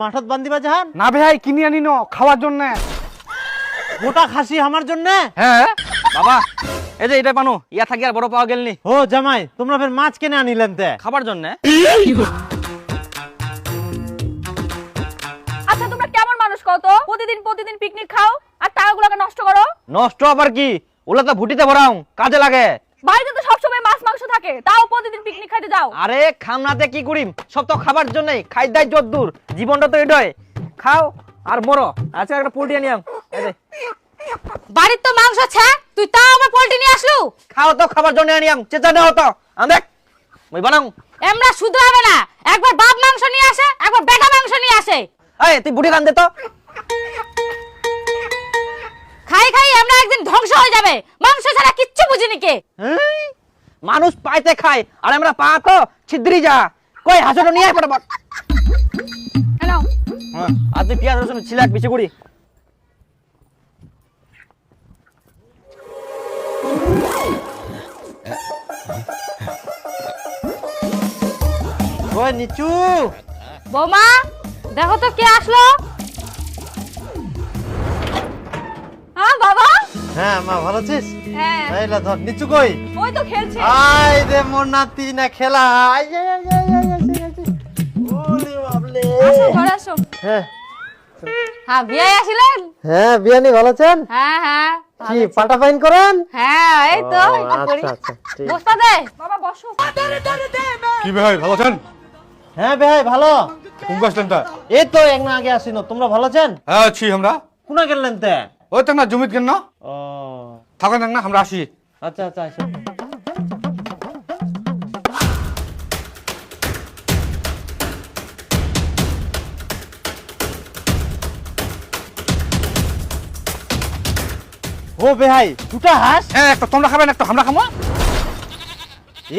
মাঠত বান্ধিবা জাহান? না ভাই কিনে আনি ন খাওয়ার জন্য। গোটা খাসি আমার জন্য? হ্যাঁ। বাবা এই যে এটা পানু ইয়া থাকি আর বড় পাওয়া গেলনি ও জামাই তোমরা ফের মাছ কেনে আনিলেন তে। খাবার জন্য? আচ্ছা তোমরা কেমন মানুষ কত প্রতিদিন প্রতিদিন পিকনিক খাও আর টাকাগুলোকে নষ্ট করো? নষ্ট আবার কি? ওলা তো ভুটিতে ভরাও কাজে লাগে। বাড়িতে তো সবসময় মাংস থাকে তাও প্রতিদিন পিকনিক খাইতে যাও। আরে খামনাতে কি করিম? সব তো খাবার জন্যই খাই দাই যদ্দূর জীবনটা তো এটাই। খাও আর মরো। আজকে একটা পোল্ট্রি যে, বাড়ির তো মাংস আছে তুই তাও আমার পোল্ট্রি নিয়ে আসলু? খাও তো খাবার জন্য আনিয়াম চেঁচা নেওয়া তো। আম মই বানাও। এমরা শুধু হবে না একবার বাপ মাংস নিয়ে আসে একবার বেটা মাংস নিয়ে আসে। এই তুই বুড়ি কান দে তো। খাই খাই আমরা একদিন ধ্বংস হয়ে যাবে মাংস ছাড়া কিচ্ছু বুঝিনি কে। মানুষ পাইতে খায় আর আমরা পা তো ছিদ্রি যা। কই হাসুটো নিয়ে আয় ফটাফট। হ্যালো হ্যাঁ, আর তুই পেঁয়াজ রসুন ছিলাক বেশি করি ওই নিচু। বৌমা দেখো তো কে আসলো। হ্যাঁ মা ভালো আছিস? হ্যাঁ। এইলা ধর নিচু কই? ওই তো খেলছে। আই রে মোর নাতি না খেলা। আই আই, আই, আই, আই, আই, আই, আই। ওরে বাবলে। আসো ঘরে আসো। হ্যাঁ। হ্যাঁ বিয়ে আসিলেন? হ্যাঁ বিয়ানি ভালো আছেন? হ্যাঁ হ্যাঁ কি পাটা পাইন করেন? হ্যাঁ এই তো এটা করি। আচ্ছা আচ্ছা দে বাবা বসো। কি ভাই ভালো আছেন? হ্যাঁ ভাই ভালো। কোন এই তো এক না আগে আসিন। তোমরা ভালো আছেন? হ্যাঁ আছি আমরা। কোনা গেলেন তে ওই তো না জমিত কেন? না ও। থাকেন না আমরা আসি। আচ্ছা আচ্ছা আসো। ও বেহাই দুটা হাঁস? হ্যাঁ একটা তোমরা খাবেন একটা আমরা খাব।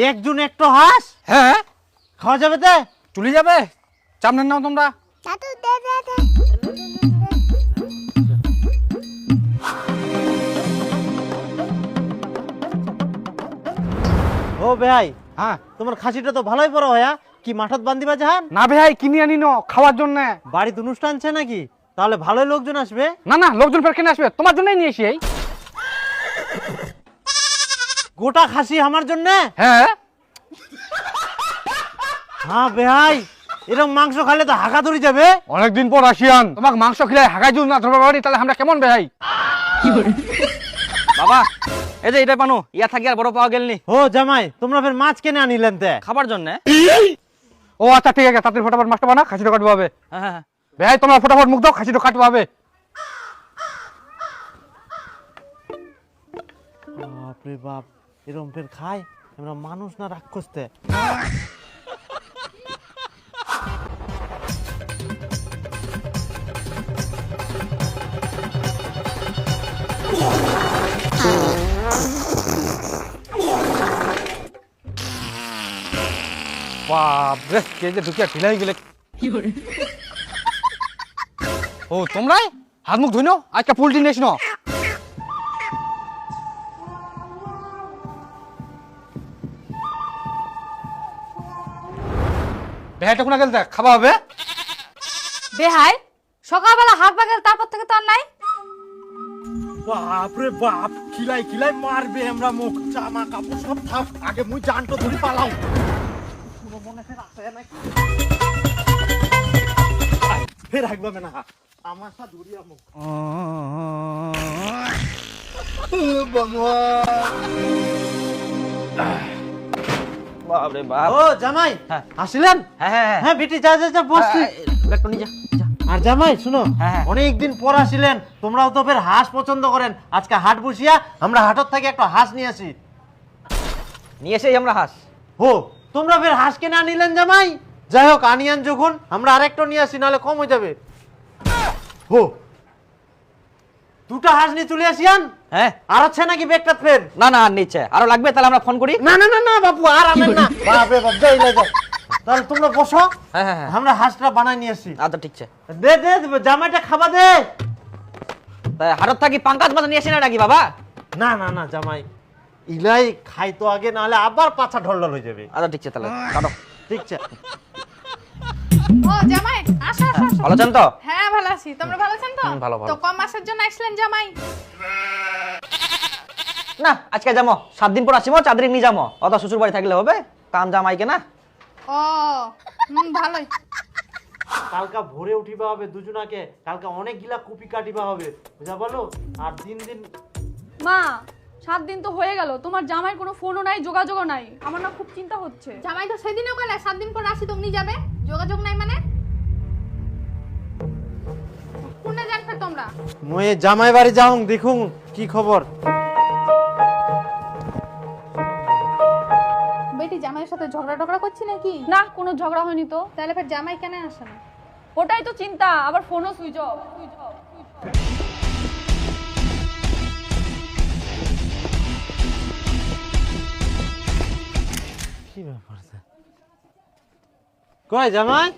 একজন একটা হাঁস? হ্যাঁ। খাওয়া যাবে তে? চলে যাবে? চাপ নেন নাও তোমরা। ও বেহাই হ্যাঁ। তোমার খাসিটা তো ভালোই বড় হয়া কি মাঠত বান্ধিবা জাহান না ভাই কিনে আনি ন খাওয়ার জন্য। বাড়িতে অনুষ্ঠান আছে নাকি? তাহলে ভালোই লোকজন আসবে। না না লোকজন ফের কেন আসবে? তোমার জন্যই নিয়ে এসি এই। গোটা খাসি আমার জন্য? হ্যাঁ। হ্যাঁ বেহাই এরকম মাংস খাইলে তো হাঁকা ধরে যাবে। অনেকদিন পর আসিয়ান। তোমাকে মাংস খেলে হাগাই যদি না ধরবার পারি তাহলে আমরা কেমন ভাই বাবা এই যে এটা পানো ইয়া থাকি আর বড় পাওয়া গেলনি ও জামাই তোমরা ফের মাছ কেনে আনিলেন তে? খাবার জন্য? ও আচ্ছা ঠিক আছে তাড়াতাড়ি ফটাফট মাছটা বানা খাসিটা কাটবো হবে হ্যাঁ হ্যাঁ ভাই তোমরা ফটাফট মুখ দাও খাসিটা কাটবো হবে বাপরে বাপ এরকম ফের খায়? আমরা মানুষ না রাক্ষস তে বাপ রে কে যে ঢুকিয়া ঢিলাই গেলে? ও তোমরাই? হাত মুখ ধুই নাও আজকে পোল্ট্রি নিয়েছ না ভেড়াটা কোনা গেল দেখ খাওয়া হবে? বেহাই সকালবেলা হাত পাকেল তারপর থেকে তো আর নাই। বাপরে বাপ কিলাই কিলাই মারবে আমরা মুখ জামা কাপড় সব থাক আগে মুই জানটো ধরি পালাও। ফের হাগবে না আমার সাথে ধরিয়া মুখ বাপরে বাপ ও জামাই। আসিলেন হ্যাঁ হ্যাঁ বেটি যা যা যা বসছি ব্যাগটা নিয়ে যা যা। আর জামাই শুনো হ্যাঁ, হ্যাঁ। অনেকদিন পর আসিলেন তোমরাও তো ফের হাঁস পছন্দ করেন আজকে হাট বসিয়া আমরা হাটত থেকে একটা হাঁস নিয়ে আসি নিয়ে এসেই আমরা হাঁস হো তোমরা ফের হাঁস কেনে আনিলেন জামাই? যাই হোক আনিয়ান যখন আমরা আরেকটা নিয়ে আসি নাহলে কম হয়ে যাবে। হো দুটা হাঁস নিয়ে চলে আসিয়ান হ্যাঁ। আর আছে নাকি ব্যাগটা ফের? না না আর নিচ্ছে আরও লাগবে তাহলে আমরা ফোন করি? না না না না বাপু আর আনেন না। বাপরে বাপ যাই না যাও তাহলে তোমরা বসো। হ্যাঁ হ্যাঁ হ্যাঁ। আমরা হাঁসটা বানাই নিয়ে আসি। আচ্ছা ঠিক আছে। দে দে জামাইটা খাবা দে। হাটত থাকি পাঙ্কাজ মাছ নিয়ে আসি না নাকি বাবা? না না না জামাই। ইলাই খাই তো আগে নাহলে আবার পাছা ঢলঢল হয়ে যাবে। আচ্ছা ঠিক আছে তাহলে কাটো। ঠিক আছে। ও জামাই আসো আসো আসো। ভালো আছেন তো? হ্যাঁ ভালো আছি। তোমরা ভালো আছেন তো? হুম, ভালো, ভালো। তো কম মাসের জন্য আসলেন জামাই? না আজকে যাব সাত দিন পর আসিমো চাঁদরি নিয়ে যাব অত শ্বশুর বাড়ি থাকলে হবে কাম জামাইকে না? ও হুম ভালোই। কালকা ভোরে উঠিবা হবে দুজনাকে কালকা অনেক গিলা কুপি কাটিবা হবে বুঝা বলো? আর দিন দিন মা সাত দিন তো হয়ে গেল তোমার জামাইয়ের কোনো ফোনও নাই যোগাযোগও নাই। আমার না খুব চিন্তা হচ্ছে। জামাই তো সেদিনও গেলে সাত দিন পর আসি তো নিয়ে যাবে। যোগাযোগ নাই মানে? কোনে যান ফের তোমরা? মই জামাই বাড়ি যাও দেখুন কি খবর। বেটি জামাইয়ের সাথে ঝগড়া টগড়া করছি নাকি? না কোনো ঝগড়া হয়নি তো। তাহলে ফের জামাই কেন আসে না? ওটাই তো চিন্তা আবার ফোনও সুইচ অফ সুইচ অফ কি ব্যাপার কয় জামাই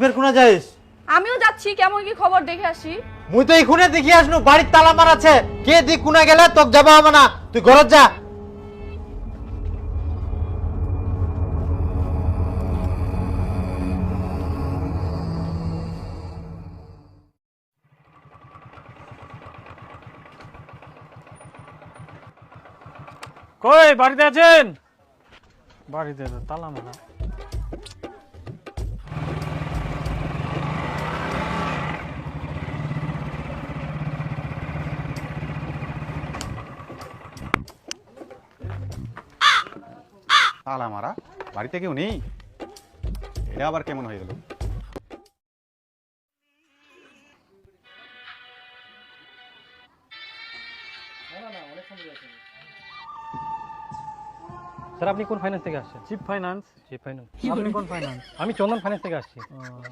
কোনা যাইস? আমিও যাচ্ছি কেমন কি খবর দেখে আসি। মুই তো এখুনে দেখি আসনু বাড়ির তালা মারাছে কে দি কোনা গেলে তোক যাবা হবে না। তুই ঘরত যা। কই বাড়িতে আছেন? বাড়িতে তো তালা মারা। তালা মারা বাড়িতে কেউ নেই? এটা আবার কেমন হয়ে গেল? স্যার আপনি কোন ফাইন্যান্স থেকে আসছেন? চিপ ফাইন্যান্স চিপ ফাইন্যান্স আপনি কোন ফাইন্যান্স আমি চন্দন ফাইন্যান্স থেকে আসছি।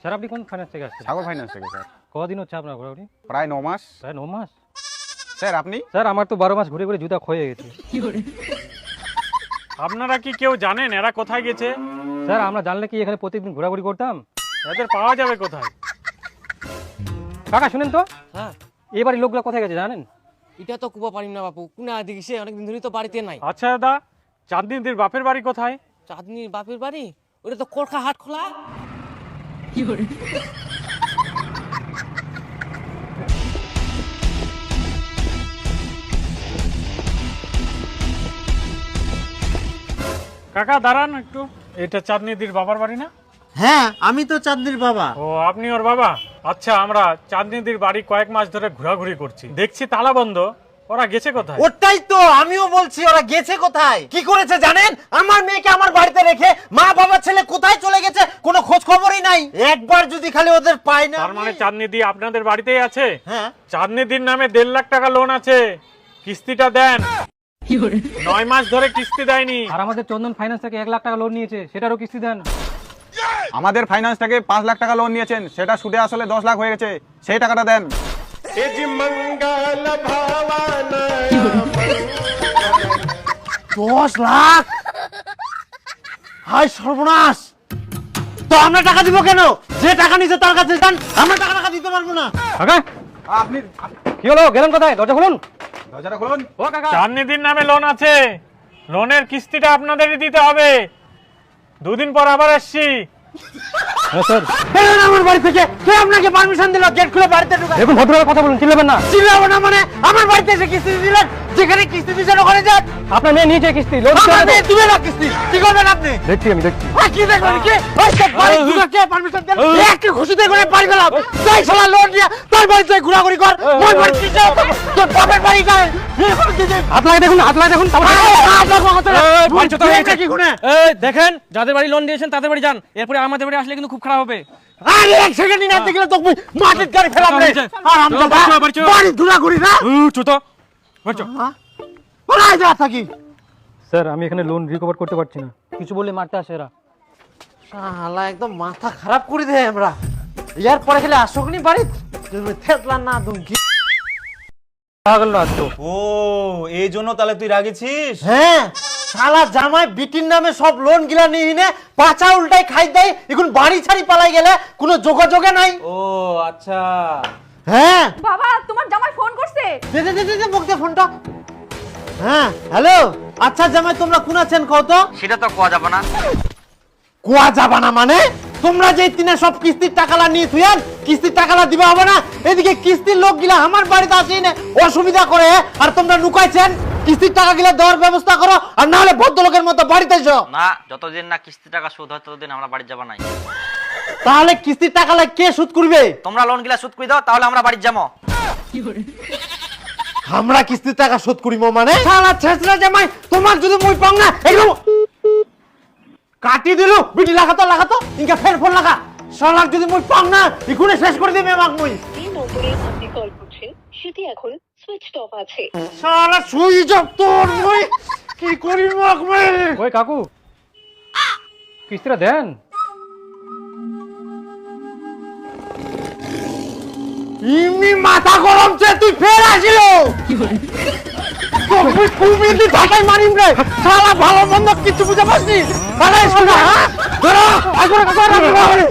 স্যার আপনি কোন ফাইন্যান্স থেকে আসছেন? সাগর ফাইন্যান্স থেকে স্যার। কদিন হচ্ছে আপনার ঘোরাঘুরি? প্রায় ন মাস। প্রায় ন মাস? স্যার আপনি? স্যার আমার তো বারো মাস ঘুরে ঘুরে জুতা ক্ষয়ে গেছে। আপনারা কি কেউ জানেন এরা কোথায় গেছে? স্যার আমরা জানলে কি এখানে প্রতিদিন ঘোরাঘুরি করতাম? এদের পাওয়া যাবে কোথায়? কাকা শুনেন তো। হ্যাঁ। এবারে লোকগুলো কোথায় গেছে জানেন? এটা তো কুবা পারিম না বাপু। কুনা দিকে সে অনেকদিন ধরে তো বাড়িতে নাই। আচ্ছা দাদা চাঁদনিদির বাপের বাড়ি কোথায়? চাঁদনির বাপের বাড়ি? ওটা তো কলকা হাট খোলা। কাকা দাঁড়ান একটু। এটা চাঁদনিদির বাবার বাড়ি না? হ্যাঁ আমি তো চাঁদনির বাবা। ও আপনি ওর বাবা? আচ্ছা আমরা চাঁদনিদির বাড়ি কয়েক মাস ধরে ঘোরাঘুরি করছি। দেখছি তালা বন্ধ। ওরা গেছে কোথায়? ওটাই তো আমিও বলছি ওরা গেছে কোথায়? কি করেছে জানেন? আমার মেয়েকে আমার বাড়িতে রেখে মা বাবা ছেলে কোথায় চলে গেছে কোনো খোঁজ খবরই নাই। একবার যদি খালি ওদের পাই না তার মানে চাঁদনিদি আপনাদের বাড়িতেই আছে? হ্যাঁ। চাঁদনিদির নামে দেড় লাখ টাকা লোন আছে। কিস্তিটা দেন। নয় মাস ধরে কিস্তি দেয়নি। আর আমাদের চন্দন ফাইন্যান্স থেকে এক লাখ টাকা লোন নিয়েছে সেটারও কিস্তি দেন। আমাদের ফাইন্যান্স থেকে পাঁচ লাখ টাকা লোন নিয়েছেন সেটা সুদে আসলে দশ লাখ হয়ে গেছে সেই টাকাটা দেন। দশ লাখ? হাই সর্বনাশ! তো আমরা টাকা দিব কেন? যে টাকা নিছে তার কাছে যান আমরা টাকা টাকা দিতে পারব না। আপনি কি হলো? গেলেন কোথায়? দরজা খুলুন। দরজাটা খুলুন। ও কাকা। চাঁদনিদির নামে লোন আছে। লোনের কিস্তিটা আপনাদেরই দিতে হবে। দুদিন পর আবার আসছি। হ্যাঁ স্যার। বেরোন আমার বাড়ি থেকে কে আপনাকে পারমিশন দিল? গেট খুলে বাড়িতে ঢুকে দেখুন ভদ্রভাবে কথা বলুন না। চিল্লাবো না মানে আমার বাড়িতে এসে কিস্তি দিলেন? যেখানে কিস্তি দিচ্ছেন ওখানে যান। আপনার মেয়ে নিয়েছে কিস্তি লোন আমার মেয়ে দিবে না কিস্তি। কি করবেন আপনি? দেখছি আমি দেখছি। আর কি দেখবেন কি? ওই তো বাড়ি ঢুকে কে পারমিশন দেন? একটু খুশিতে করে বাড়ি গেলাম। তাই শালা লোন নিয়ে তার বাড়িতে ঘোরাঘুরি কর। মোর বাড়ি কি যাও তোর বাপের বাড়ি গায় হাত লাগে দেখুন হাত লাগে দেখুন কি গুনে এই দেখেন যাদের বাড়ি লোন দিয়েছেন তাদের বাড়ি যান। এরপরে আমাদের বাড়ি আসলে কিন্তু খুব খারাপ হবে। আরে এক সেকেন্ড না দেখলে তো মাটির গাড়ি ফেলাম রে। আর বাড়ি ঘোরাঘুরি না? চুতো। ওরাই যা থাকি স্যার আমি এখানে লোন রিকভার করতে পারছি না। কিছু বললে মারতে আসে এরা। শালা একদম মাথা খারাপ করে দেয় আমরা। ইয়ার পরে খেলে আসুক নি বাড়ি থেতলা না দুমকি। পাগল না তো ও এই জন্য তাহলে তুই রাগেছিস হ্যাঁ শালা জামাই বিটির নামে সব লোন গিলা নিয়ে নে পাচা উল্টাই খাই দেয় এখন বাড়ি ছাড়ি পালাই গেলে কোনো যোগাযোগে নাই। ও আচ্ছা। হ্যাঁ। বাবা তোমার জামাই ফোন করছে। দে দে দে দে মুখ দে ফোনটা। হ্যাঁ হ্যালো? আচ্ছা জামাই তোমরা কোন আছেন? কত সেটা তো কোয়া যাবে না। কুয়া যাবা না মানে? তোমরা যে তিনে সব কিস্তির টাকালা নিয়ে থুয়ান কিস্তির টাকালা দিবা হবে না? এদিকে কিস্তির লোক গিলা আমার বাড়িতে আসি না অসুবিধা করে আর তোমরা লুকাইছেন? কিস্তির টাকা গিলা দেওয়ার ব্যবস্থা করো আর না হলে ভদ্রলোকের মতো বাড়িতে এসো। না যতদিন না কিস্তি টাকা শোধ হয় ততদিন আমরা বাড়ি যাব নাই। তাহলে কিস্তির টাকালা কে সুদ করবে? তোমরা লোন গিলা শোধ করে দাও তাহলে আমরা বাড়ি যাব। আমরা কিস্তির টাকা শোধ করিব মানে? শালা ছেসরা জামাই তোমার যদি মুই পাও না এগুলো কাটি দিলু বিটি লাগাতো লাগাতো ইনকা ফের ফোন লাগা। শালাক যদি মুই পাও না ইকুনে শেষ করে দিবে আমাক মুই। যে নম্বরে আপনি কল করছেন সেটি এখন সুইচ অফ আছে। শালা সুইচ অফ তোর মুই কি করি মাক মুই? ওই কাকু? কিস্তিটা দেন? ইমি মাথা গরম চে তুই ফের আসিল। তুই কুমির তুই ঢাকায় মারিম রে। শালা ভালো মন্দ কিছু বুঝে পারছি আরে, শোনা হ্যাঁ? ধরো আগরে আগরে